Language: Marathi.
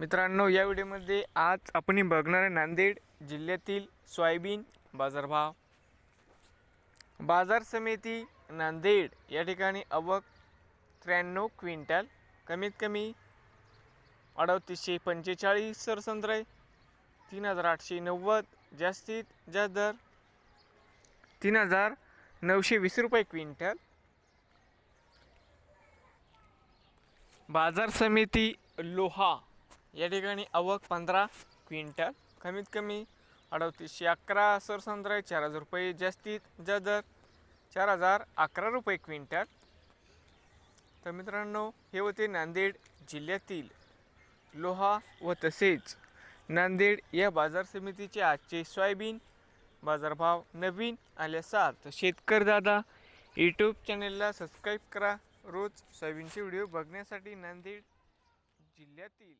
मित्रांनो या व्हिडिओमध्ये आज आपण बघणार आहे नांदेड जिल्ह्यातील सोयाबीन बाजारभाव. बाजार समिती नांदेड या ठिकाणी अवक त्र्याण्णव क्विंटल कमीत कमी अडतीसशे पंचेचाळीस सरसंद्र तीन हजार आठशे नव्वद जास्तीत जास्त दर. तीन हजार नऊशे वीस रुपये क्विंटल. बाजार समिती लोहा या ठिकाणी आवक पंधरा क्विंटल. कमीत कमी अडतीसशे अकरा सर आहे चार हजार रुपये जास्तीत जास्त दर चार हजार अकरा रुपये क्विंटल. तर मित्रांनो हे होते नांदेड जिल्ह्यातील लोहा व तसेच नांदेड या बाजार समितीचे आजचे सोयाबीन बाजारभाव नवीन आले तर शेतकरी दादा यूट्यूब चॅनेलला सबस्क्राईब करा. रोज सोयाबीनचे व्हिडिओ बघण्यासाठी नांदेड जिल्ह्यातील